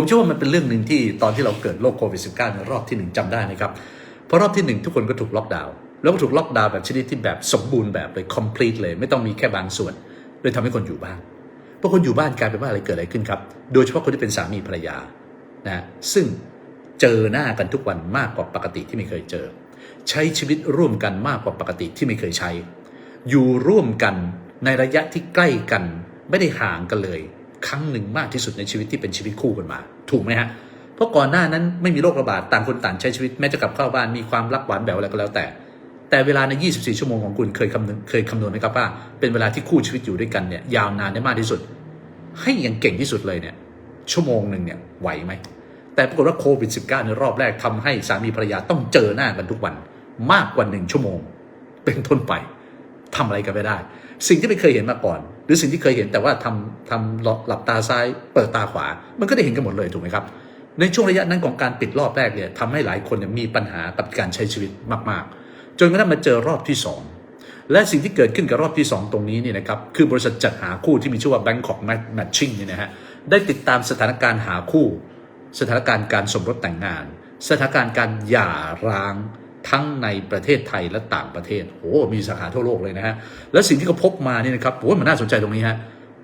ผมเชื่อว่ามันเป็นเรื่องหนึ่งที่ตอนที่เราเกิดโรคโควิด -19 ในรอบที่หนึ่งจำได้นะครับ เพราะรอบที่หนึ่งทุกคนก็ถูกล็อกดาวน์แล้วก็ถูกล็อกดาวน์แบบชนิดที่แบบสมบูรณ์แบบเลย complete เลย ไม่ต้องมีแค่บางส่วนเลยทำให้คนอยู่บ้านพอคนอยู่บ้านกลายเป็นว่าอะไรเกิดอะไรขึ้นครับ โดยเฉพาะคนที่เป็นสามีภรรยานะซึ่งเจอหน้ากันทุกวันมากกว่าปกติที่ไม่เคยเจอ ใช้ชีวิตร่วมกันมากกว่าปกติที่ไม่เคยใช้ อยู่ร่วมกันในระยะที่ใกล้กันไม่ได้ห่างกันเลย ครั้งหนึ่งมากที่สุดในชีวิตที่เป็นชีวิตคู่กันมา ถูกไหมฮะเพราะก่อนหน้านั้นไม่มีโรคระบาดต่างคนต่างใช้ชีวิตแม้จะกลับเข้าบ้านมีความรักหวานแหววอะไรก็แล้วแต่ แต่เวลาใน 24 ชั่วโมงของคุณเคยคำนวณเคยคำนวณไหมครับว่าเป็นเวลาที่คู่ชีวิตอยู่ด้วยกันเนี่ยยาวนานได้มากที่สุด ให้อย่างเก่งที่สุดเลยเนี่ยชั่วโมงหนึ่งเนี่ยไหวไหมแต่ปรากฏว่าโควิด -19 ในรอบแรกทำให้สามีภรรยาต้องเจอหน้ากันทุกวันมากกว่าหนึ่งชั่วโมง เป็นต้นไป ทำอะไรกันไม่ได้ สิ่งที่ไม่เคยเห็นมาก่อน หรือสิ่งที่เคยเห็นแต่ว่าทำทำหลับตาซ้าย เปิดตาขวา มันก็ได้เห็นกันหมดเลยถูกไหมครับ ในช่วงระยะนั้นของการปิดรอบแรกเนี่ยทำให้หลายคนมีปัญหากับการใช้ชีวิตมาก ๆ จนกระทั่งมาเจอรอบที่ 2 และสิ่งที่เกิดขึ้นกับรอบที่ 2 ตรงนี้เนี่ยนะครับคือบริษัทจัดหาคู่ที่มีชื่อว่า Bangkok Matching เนี่ยนะฮะได้ติดตามสถานการณ์หาคู่ สถานการณ์การสมรสแต่งงาน สถานการณ์การหย่าร้าง ทั้งในประเทศไทยและต่างประเทศโอ้มีสาขาทั่วโลกเลยนะฮะ แล้วสิ่งที่เขาพบมาเนี่ยนะครับโอ้มันน่าสนใจตรงนี้ฮะ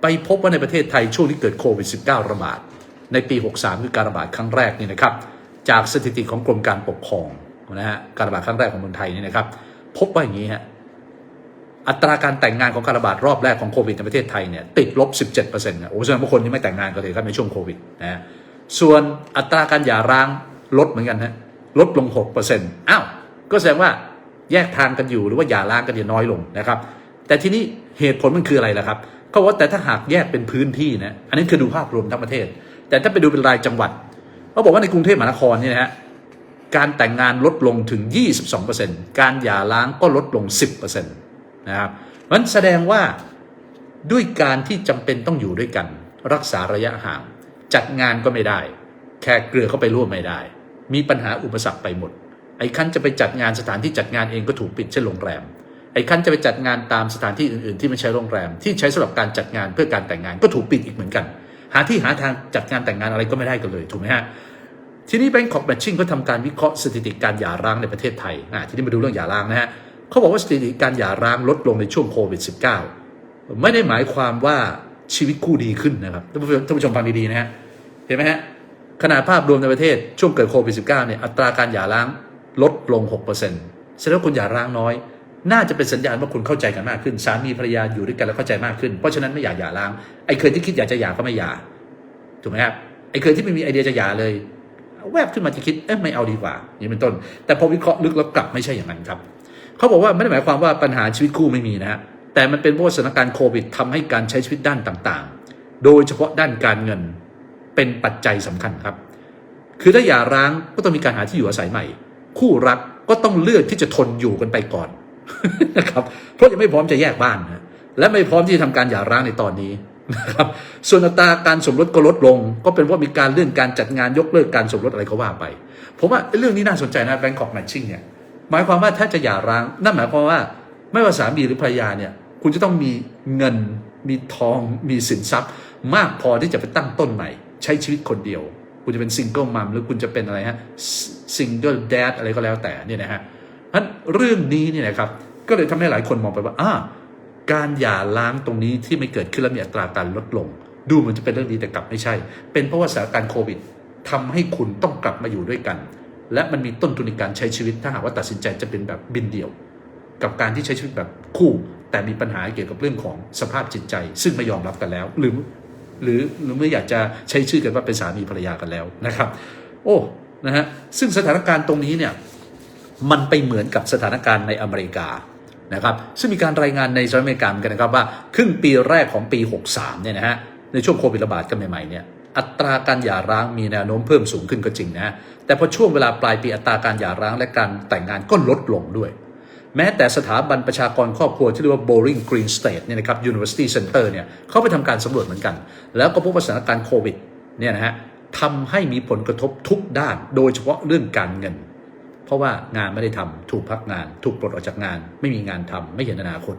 ไปพบว่าในประเทศไทยช่วงที่เกิดโควิด -19 ระบาด ในปี 63 คือการระบาดครั้งแรกนี่นะครับ จากสถิติของกรมการปกครองนะฮะ การระบาดครั้งแรกของเมืองไทยนี่นะครับ พบว่าอย่างนี้ฮะ อัตราการแต่งงานของการระบาดรอบแรกของโควิดในประเทศไทยเนี่ยติดลบ 17%นะ โอ้แสดงว่าคนที่ไม่แต่งงานกันเลยครับในช่วงโควิดนะฮะส่วนอัตราการหย่าร้างลดเหมือนกันฮะ ลดลง 6%อ้าว ก็แสดงว่าแยกทางกันอยู่หรือว่าหย่าร้างกันเนี่ยน้อยลงนะครับ แต่ทีนี้เหตุผลมันคืออะไรล่ะครับเขาบอกว่าแต่ถ้าหากแยกเป็นพื้นที่นะอันนี้คือดูภาพรวมทั้งประเทศ แต่ถ้าไปดูเป็นรายจังหวัดเขาบอกว่าในกรุงเทพมหานครเนี่ยนะฮะการแต่งงานลดลงถึง 22%การหย่าร้างก็ลดลง 10%นะครับมันแสดงว่าด้วยการที่จำเป็นต้องอยู่ด้วยกัน รักษาระยะห่าง จัดงานก็ไม่ได้ แขกเกลือเข้าไปร่วมไม่ได้ มีปัญหาอุปสรรคไปหมด ไอ้ขั้นจะไปจัดงานสถานที่จัดงานเองก็ถูกปิดเช่นโรงแรม ไอ้ขั้นจะไปจัดงานตามสถานที่อื่นๆ ที่ไม่ใช่โรงแรม ที่ใช้สำหรับการจัดงานเพื่อการแต่งงานก็ถูกปิดอีกเหมือนกัน หาที่หาทางจัดงานแต่งงานอะไรก็ไม่ได้กันเลยถูกไหมฮะทีนี้ Bangkok Matching ก็ทำการวิเคราะห์สถิติการหย่าร้างในประเทศไทยอะทีนี้มาดูเรื่องหย่าร้างนะฮะเขาบอกว่าสถิติการหย่าร้างลดลงในช่วงโควิด -19 ไม่ได้หมายความว่าชีวิตคู่ดีขึ้นนะครับท่านผู้ชมท่านผู้ชมฟังดีๆนะฮะเห็นไหมฮะขนาดภาพรวมในประเทศช่วงเกิดโควิด -19 เนี่ยอัตราการหย่าร้าง ลดลง 6%แสดงว่าคุณหย่าร้างน้อย น่าจะเป็นสัญญาณว่าคุณเข้าใจกันมากขึ้น สามีภรรยาอยู่ด้วยกันแล้วเข้าใจมากขึ้น เพราะฉะนั้นไม่อยากหย่าร้าง ไอ้เคยที่คิดอยากจะหย่าก็ไม่หย่า ถูกไหมครับ ไอ้เคยที่ไม่มีไอเดียจะหย่าเลย แวบขึ้นมาจะคิด เอ๊ะไม่เอาดีกว่า อย่างนี้เป็นต้น แต่พอวิเคราะห์ลึกแล้วกลับไม่ใช่อย่างนั้นครับ เขาบอกว่าไม่ได้หมายความว่าปัญหาชีวิตคู่ไม่มีนะฮะ แต่มันเป็นเพราะสถานการณ์โควิดทำให้การใช้ชีวิตด้านต่างๆ โดยเฉพาะด้านการเงินเป็นปัจจัยสำคัญครับ คือถ้าหย่าร้างก็ต้องมีการหาที่อยู่อาศัยใหม่ คู่รักก็ต้องเลือกที่จะทนอยู่กันไปก่อนนะครับเพราะยังไม่พร้อมจะแยกบ้านนะและไม่พร้อมที่จะทำการหย่าร้างในตอนนี้นะครับส่วนอัตราการสมรสก็ลดลง ก็เป็นเพรามีการเลื่อนการจัดงานยกเลิกการสมรสอะไรก็ว่าไป ผมว่าเรื่องนี้น่าสนใจนะ Bangkok Matching เนี่ยหมายความว่าถ้าจะหย่าร้างนั่นหมายความว่าไม่ว่าสามีหรือภรรยาเนี่ยคุณจะต้องมีเงิน มีทอง มีสินทรัพย์ มากพอที่จะไปตั้งต้นใหม่ ใช้ชีวิตคนเดียว คุณจะเป็นซิงเกิลมัมหรือคุณจะเป็นอะไรฮะซิงเกิลแดดอะไรก็แล้วแต่เนี่ยนะฮะเพราะฉะนั้นเรื่องนี้เนี่ยนะครับก็เลยทำให้หลายคนมองไปว่าอ่าการหย่าร้างตรงนี้ที่ไม่เกิดขึ้นและมีอัตราการลดลง ดูเหมือนจะเป็นเรื่องดีแต่กลับไม่ใช่ เป็นเพราะว่าสถานการณ์โควิดทำให้คุณต้องกลับมาอยู่ด้วยกัน และมันมีต้นทุนในการใช้ชีวิตถ้าหากว่าตัดสินใจจะเป็นแบบบินเดี่ยว กับการที่ใช้ชีวิตแบบคู่ แต่มีปัญหาเกี่ยวกับเรื่องของสภาพจิตใจ ซึ่งไม่ยอมรับกันแล้ว หรือ หรือหรือไม่อยากจะใช้ชื่อกันว่าเป็นสามีภรรยากันแล้วนะครับ โอ้นะฮะซึ่งสถานการณ์ตรงนี้เนี่ยมันไปเหมือนกับสถานการณ์ในอเมริกานะครับซึ่งมีการรายงานในสหรัฐอเมริกามันนะครับว่า ครึ่งปีแรกของปี 63เนี่ยนะฮะในช่วงโควิดระบาดกันใหม่ๆเนี่ยอัตราการหย่าร้างมีแนวโน้มเพิ่มสูงขึ้นก็จริงนะแต่พอช่วงเวลาปลายปีอัตราการหย่าร้างและการแต่งงานก็ลดลงด้วย แม้แต่สถาบันประชากรครอบครัวที่เรียกว่า Bowling Green State เนี่ยนะครับ University Center เนี่ยเขาไปทำการสำรวจเหมือนกัน แล้วก็พบว่าสถานการณ์โควิดเนี่ยนะฮะทำให้มีผลกระทบทุกด้าน โดยเฉพาะเรื่องการเงิน เพราะว่างานไม่ได้ทำถูกพักงาน ถูกปลดออกจากงาน ไม่มีงานทำไม่เห็นอนาคต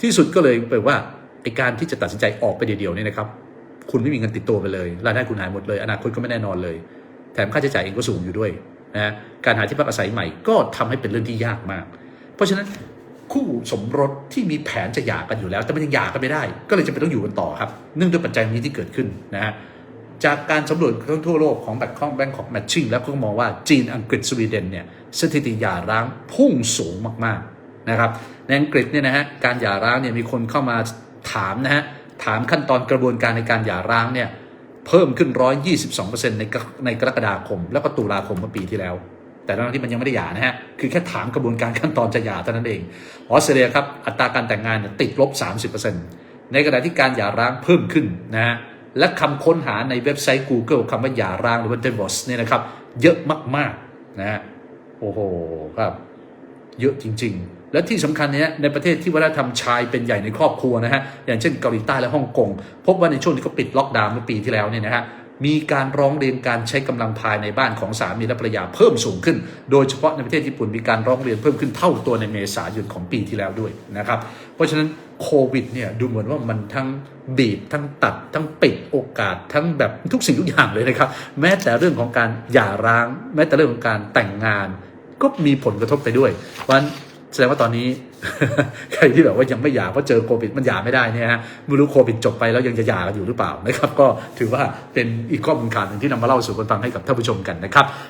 ที่สุดก็เลยเป็นว่าไอการที่จะตัดสินใจออกไปเดียวๆเนี่ยนะครับ คุณไม่มีเงินติดตัวไปเลยรายได้คุณหายหมดเลย อนาคตก็ไม่แน่นอนเลย แถมค่าใช้จ่ายเองก็สูงอยู่ด้วยนะการหาที่พักอาศัยใหม่ก็ทำให้เป็นเรื่องที่ยากมาก เพราะฉะนั้นคู่สมรสที่มีแผนจะหย่ากันอยู่แล้ว แต่มันยังหย่ากันไม่ได้ ก็เลยจะเป็นต้องอยู่กันต่อครับ เนื่องด้วยปัจจัยนี้ที่เกิดขึ้นนะฮะจากการสำรวจทั่วโลกของแบงค์ของแบงค์ของแมทชิ่งแล้วก็มองว่าจีนอังกฤษสวีเดนเนี่ยสถิติหย่าร้างพุ่งสูงมากๆนะครับในอังกฤษเนี่ยนะฮะการหย่าร้างเนี่ยมีคนเข้ามาถามนะฮะถามขั้นตอนกระบวนการในการหย่าร้างเนี่ยเพิ่มขึ้น 122%ในในกรกฎาคม แล้วก็ตุลาคมเมื่อปีที่แล้ว แต่ทั้งที่มันยังไม่ได้หย่านะฮะ คือแค่ถามกระบวนการขั้นตอนจะหย่าเท่านั้นเอง ออสเตรเลียครับ อัตราการแต่งงานติดลบ 30%ในขณะที่การหย่าร้างเพิ่มขึ้นนะฮะ และคำค้นหาในเว็บไซต์ Google คำว่าหย่าร้างหรือว่า divorce เนี่ยนะครับ เยอะมากๆนะฮะ โอ้โหครับ เยอะจริง ๆ และที่สำคัญเนี่ยในประเทศที่วัฒนธรรมชายเป็นใหญ่ในครอบครัวนะฮะ อย่างเช่นเกาหลีใต้และฮ่องกง พบว่าในช่วงที่เขาปิดล็อกดาวน์เมื่อปีที่แล้วเนี่ยนะฮะ มีการร้องเรียนการใช้กำลังภายในบ้านของสามีและภรรยาเพิ่มสูงขึ้น โดยเฉพาะในประเทศญี่ปุ่นมีการร้องเรียนเพิ่มขึ้นเท่าตัวในเมษายนของปีที่แล้วด้วยนะครับ เพราะฉะนั้นโควิดเนี่ยดูเหมือนว่ามันทั้งบีบทั้งตัด ทั้งปิดโอกาส ทั้งแบบทุกสิ่งทุกอย่างเลยนะครับ แม้แต่เรื่องของการหย่าร้าง แม้แต่เรื่องของการแต่งงาน ก็มีผลกระทบไปด้วยเพราะฉะนั้น แสดงว่าตอนนี้ ใครที่แบบว่ายังไม่หย่าเพราะเจอโควิดมันหย่าไม่ได้เนี่ยฮะไม่รู้โควิดจบไปแล้วยังจะหย่ากันอยู่หรือเปล่านะครับ ก็ถือว่าเป็นอีกข้อมูลข่าวหนึ่งที่นำมาเล่าสู่กันฟังให้กับท่านผู้ชมกันนะครับ